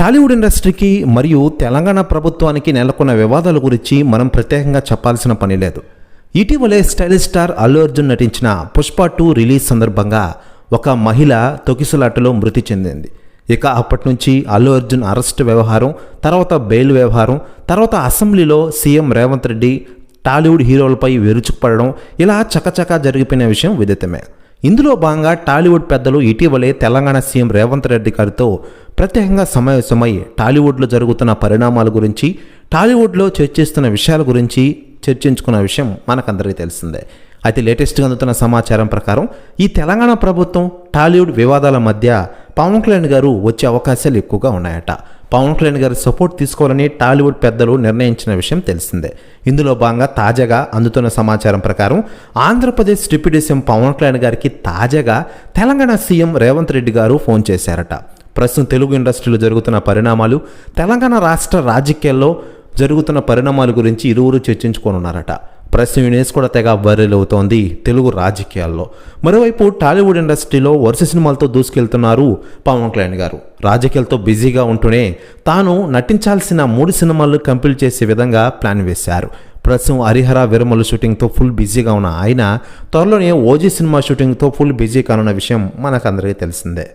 టాలీవుడ్ ఇండస్ట్రీకి మరియు తెలంగాణ ప్రభుత్వానికి నెలకొన్న వివాదాల గురించి మనం ప్రత్యేకంగా చెప్పాల్సిన పని లేదు. ఇటీవలే స్టైలిష్ స్టార్ అల్లు అర్జున్ నటించిన పుష్ప టూ రిలీజ్ సందర్భంగా ఒక మహిళ తొకిసలాటలో మృతి చెందింది. ఇక అప్పటి నుంచి అల్లు అర్జున్ అరెస్ట్ వ్యవహారం తర్వాత బెయిల్ వ్యవహారం తర్వాత అసెంబ్లీలో సీఎం రేవంత్ రెడ్డి టాలీవుడ్ హీరోలపై విరుచుకుపడడం ఇలా చకచకా జరిగిపోయిన విషయం విదితమే. ఇందులో భాగంగా టాలీవుడ్ పెద్దలు ఇటీవలే తెలంగాణ సీఎం రేవంత్ రెడ్డి గారితో ప్రత్యేకంగా సమావేశమై టాలీవుడ్లో జరుగుతున్న పరిణామాల గురించి టాలీవుడ్లో చర్చిస్తున్న విషయాల గురించి చర్చించుకున్న విషయం మనకందరికీ తెలిసిందే. అయితే లేటెస్ట్గా అందుతున్న సమాచారం ప్రకారం ఈ తెలంగాణ ప్రభుత్వం టాలీవుడ్ వివాదాల మధ్య పవన్ కళ్యాణ్ గారు వచ్చే అవకాశాలు ఎక్కువగా ఉన్నాయట. పవన్ కళ్యాణ్ గారి సపోర్ట్ తీసుకోవాలని టాలీవుడ్ పెద్దలు నిర్ణయించిన విషయం తెలిసిందే. ఇందులో భాగంగా తాజాగా అందుతున్న సమాచారం ప్రకారం ఆంధ్రప్రదేశ్ డిప్యూటీ సీఎం పవన్ కళ్యాణ్ గారికి తాజాగా తెలంగాణ సీఎం రేవంత్ రెడ్డి గారు ఫోన్ చేశారట. ప్రస్తుతం తెలుగు ఇండస్ట్రీలో జరుగుతున్న పరిణామాలు తెలంగాణ రాష్ట్ర రాజకీయాల్లో జరుగుతున్న పరిణామాల గురించి ఇరువురు చర్చించుకోనున్నారట. ప్రస్తుతం ఈ కూడా తెగ వైరల్ అవుతోంది తెలుగు రాజకీయాల్లో. మరోవైపు టాలీవుడ్ ఇండస్ట్రీలో వరుస సినిమాలతో దూసుకెళ్తున్నారు పవన్ కళ్యాణ్ గారు. రాజకీయాలతో బిజీగా ఉంటూనే తాను నటించాల్సిన మూడు సినిమాలు కంప్లీట్ చేసే విధంగా ప్లాన్ వేశారు. ప్రస్తుతం హరిహర విరమలు షూటింగ్తో ఫుల్ బిజీగా ఉన్న ఆయన త్వరలోనే ఓజీ సినిమా షూటింగ్తో ఫుల్ బిజీ కానున్న విషయం మనకందరికీ తెలిసిందే.